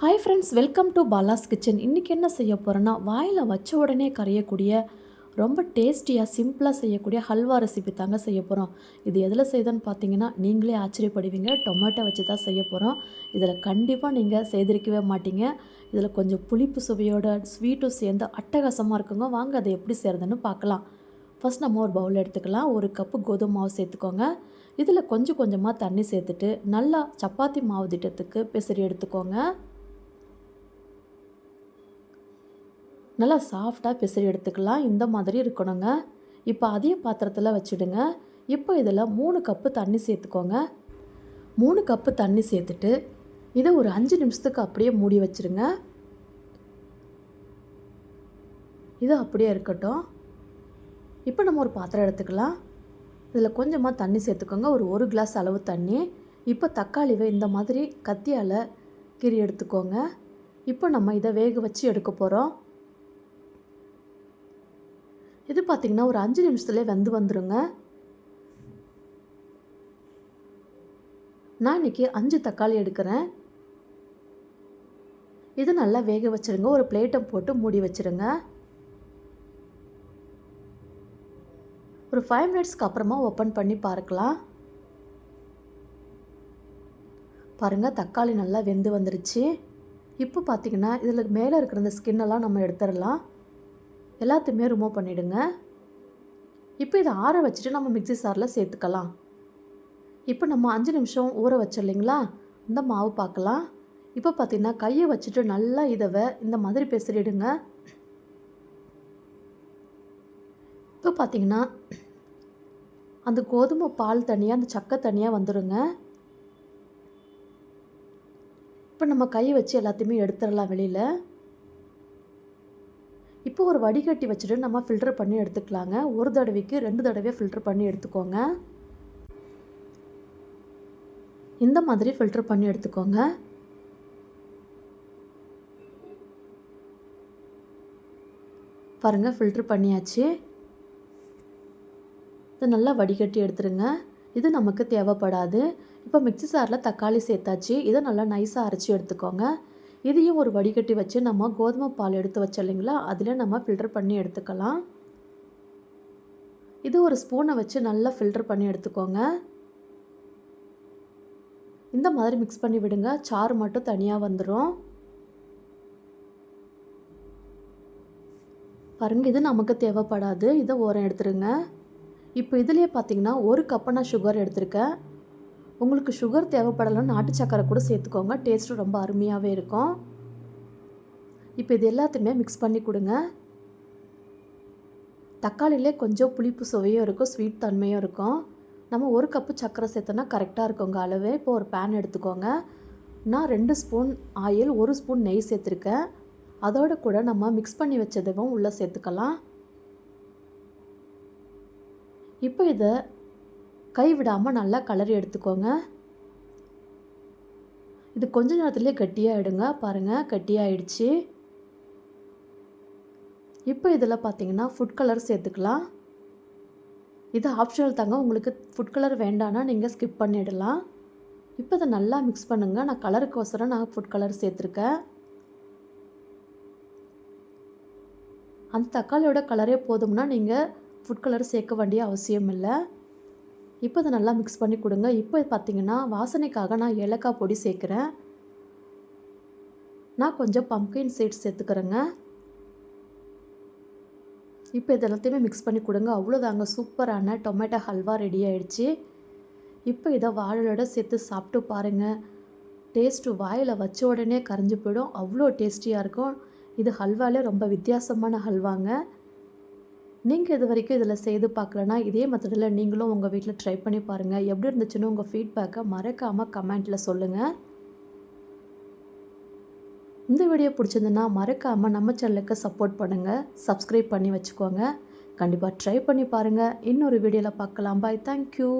Hi friends welcome to Bala's kitchen இன்றைக்கி என்ன செய்ய போகிறேன்னா வாயில் வச்ச உடனே கரையக்கூடிய ரொம்ப டேஸ்டியாக சிம்பிளாக செய்யக்கூடிய ஹல்வா ரெசிபி தாங்க செய்ய போகிறோம் இது எதில் செய்தோன்னு பார்த்தீங்கன்னா நீங்களே ஆச்சரியப்படுவீங்க. டொமேட்டோ வச்சு தான் செய்ய போகிறோம் இதில் கண்டிப்பாக நீங்கள் செய்திருக்கவே மாட்டீங்க. இதில் கொஞ்சம் புளிப்பு சுவையோட ஸ்வீட்டும் சேர்ந்து அட்டகாசமாக இருக்குங்க. வாங்க அதை எப்படி செய்கிறதுன்னு பார்க்கலாம் ஃபஸ்ட் நம்ம ஒரு பவுல் எடுத்துக்கலாம். ஒரு கப்பு கோதுமை மாவு சேர்த்துக்கோங்க. இதில் கொஞ்சம் கொஞ்சமாக தண்ணி சேர்த்துட்டு நல்லா சப்பாத்தி மாவு திட்டத்துக்கு பெசரி எடுத்துக்கோங்க. நல்லா சாஃப்டாக பிசறி எடுத்துக்கலாம். இந்த மாதிரி இருக்கணுங்க. இப்போ அதே பாத்திரத்தில் வச்சுடுங்க. இப்போ இதில் மூணு கப்பு தண்ணி சேர்த்துக்கோங்க. மூணு கப்பு தண்ணி சேர்த்துட்டு இதை ஒரு அஞ்சு நிமிஷத்துக்கு அப்படியே மூடி வச்சுருங்க. இது அப்படியே இருக்கட்டும். இப்போ நம்ம ஒரு பாத்திரம் எடுத்துக்கலாம். இதில் கொஞ்சமாக தண்ணி சேர்த்துக்கோங்க. ஒரு ஒரு கிளாஸ் அளவு தண்ணி. இப்போ தக்காளிவை இந்த மாதிரி கத்தியால் கீறி எடுத்துக்கோங்க. இப்போ நம்ம இதை வேக வச்சு எடுக்க போகிறோம் இது பார்த்திங்கன்னா ஒரு அஞ்சு நிமிஷத்துலேயே வந்து வந்துடுங்க நான் இன்றைக்கி அஞ்சு தக்காளி எடுக்கிறேன். இது நல்லா வேக வச்சுருங்க. ஒரு பிளேட்டை போட்டு மூடி வச்சுருங்க. ஒரு ஃபைவ் மினிட்ஸ்க்கு அப்புறமா ஓப்பன் பண்ணி பார்க்கலாம். பாருங்கள் தக்காளி நல்லா வெந்து வந்துருச்சு. இப்போ பார்த்திங்கன்னா இதில் மேலே இருக்கிற இந்த ஸ்கின்னெல்லாம் நம்ம எடுத்துடலாம். எல்லாத்தையுமே ரிமூவ் பண்ணிவிடுங்க இப்போ இதை ஆற வச்சுட்டு நம்ம மிக்சி சாரில் சேர்த்துக்கலாம். இப்போ நம்ம அஞ்சு நிமிஷம் ஊற வச்சோம் இந்த மாவு பார்க்கலாம். இப்போ பார்த்திங்கன்னா கையை வச்சுட்டு நல்லா இதவை இந்த மாதிரி பெசரிடுங்க. இப்போ பார்த்திங்கன்னா அந்த கோதுமை பால் தனியாக அந்த சக்கை தனியாக வந்துடுங்க இப்போ நம்ம கையை வச்சு எல்லாத்தையுமே எடுத்துடலாம் வெளியில். இப்போ ஒரு வடிகட்டி வச்சுட்டு நம்ம ஃபில்டர் பண்ணி எடுத்துக்கலாங்க. ஒரு தடவைக்கு ரெண்டு தடவையாக ஃபில்டர் பண்ணி எடுத்துக்கோங்க. இந்த மாதிரி ஃபில்டர் பண்ணி எடுத்துக்கோங்க. பாருங்கள் ஃபில்ட்ரு பண்ணியாச்சு. இதை நல்லா வடிகட்டி எடுத்துருங்க. இது நமக்கு தேவைப்படாது. இப்போ மிக்சி சாரில் தக்காளி சேர்த்தாச்சு. இதை நல்லா நைஸாக அரைச்சி எடுத்துக்கோங்க. இதையும் ஒரு வடிகட்டி வச்சு நம்ம கோதுமை பால் எடுத்து வச்சோம் இல்லைங்களா? அதில் நம்ம ஃபில்டர் பண்ணி எடுத்துக்கலாம். இது ஒரு ஸ்பூனை வச்சு நல்லா ஃபில்டர் பண்ணி எடுத்துக்கோங்க. இந்த மாதிரி மிக்ஸ் பண்ணி விடுங்க. சாறு மட்டும் தனியாக வந்துடும் பாருங்க இது நமக்கு தேவைப்படாது. இதை ஓரம் எடுத்துருங்க. இப்போ இதுலேயே பார்த்தீங்கன்னா ஒரு கப்பை நான் சுகர் எடுத்திருக்கேன். உங்களுக்கு சுகர் தேவைப்படலைன்னு நாட்டு சக்கரை கூட சேர்த்துக்கோங்க. டேஸ்ட்டும் ரொம்ப அருமையாகவே இருக்கும். இப்போ இது எல்லாத்தையுமே மிக்ஸ் பண்ணி கொடுங்க. தக்காளியிலே கொஞ்சம் புளிப்பு சுவையும் இருக்கும் ஸ்வீட் தன்மையும் இருக்கும். நம்ம ஒரு கப்பு சர்க்கரை சேர்த்தோன்னா கரெக்டாக இருக்குங்க அளவு. இப்போ ஒரு பேன் எடுத்துக்கோங்க. நான் ரெண்டு ஸ்பூன் ஆயில் ஒரு ஸ்பூன் நெய் சேர்த்துருக்கேன். அதோடு கூட நம்ம மிக்ஸ் பண்ணி வச்சதுவும் உள்ளே சேர்த்துக்கலாம். இப்போ இதை கை விடாமல் நல்லா கலர் எடுத்துக்கோங்க. இது கொஞ்ச நேரத்துலேயே கட்டியாகிடுங்க பாருங்கள் கட்டியாகிடுச்சு இப்போ இதில் பார்த்தீங்கன்னா ஃபுட் கலர் சேர்த்துக்கலாம். இது ஆப்ஷனல் தாங்க. உங்களுக்கு ஃபுட் கலர் வேண்டான்னா நீங்கள் ஸ்கிப் பண்ணிடலாம். இப்போ இதை நல்லா மிக்ஸ் பண்ணுங்கள் நான் கலருக்கோசரம் நான் ஃபுட் கலர் சேர்த்துருக்கேன். அந்த தக்காளியோட கலரே போதும்னா நீங்கள் ஃபுட் கலர் சேர்க்க வேண்டிய அவசியம் இல்லை இப்போ இதை நல்லா மிக்ஸ் பண்ணி கொடுங்க. இப்போ பார்த்தீங்கன்னா வாசனைக்காக நான் ஏலக்காய் பொடி சேர்க்குறேன். நான் கொஞ்சம் பம்கின் சீட்ஸ் சேர்த்துக்கிறேங்க. இப்போ இது எல்லாத்தையுமே மிக்ஸ் பண்ணி கொடுங்க. அவ்வளோதாங்க சூப்பரான டொமேட்டோ ஹல்வா ரெடி ஆகிடுச்சு இப்போ இதை வாழலோட சேர்த்து சாப்பிட்டு பாருங்கள் டேஸ்ட்டு வாயில் வச்ச உடனே கரைஞ்சி போயிடும். அவ்வளோ டேஸ்டியாக இருக்கும். இது ஹல்வாலே ரொம்ப வித்தியாசமான ஹல்வாங்க நீங்கள் இது வரைக்கும் இதில் செய்து பார்க்கலனா இதே மெத்தடில் நீங்களும் உங்கள் வீட்டில் ட்ரை பண்ணி பாருங்கள் எப்படி இருந்துச்சுன்னு உங்கள் ஃபீட்பேக்கை மறக்காமல் கமெண்ட்டில் சொல்லுங்கள் இந்த வீடியோ பிடிச்சிருந்துன்னா மறக்காமல் நம்ம சேனலுக்கு சப்போர்ட் பண்ணுங்கள் சப்ஸ்கிரைப் பண்ணி வச்சுக்கோங்க. கண்டிப்பாக ட்ரை பண்ணி பாருங்கள் இன்னொரு வீடியோவில் பார்க்கலாம். Bye thank you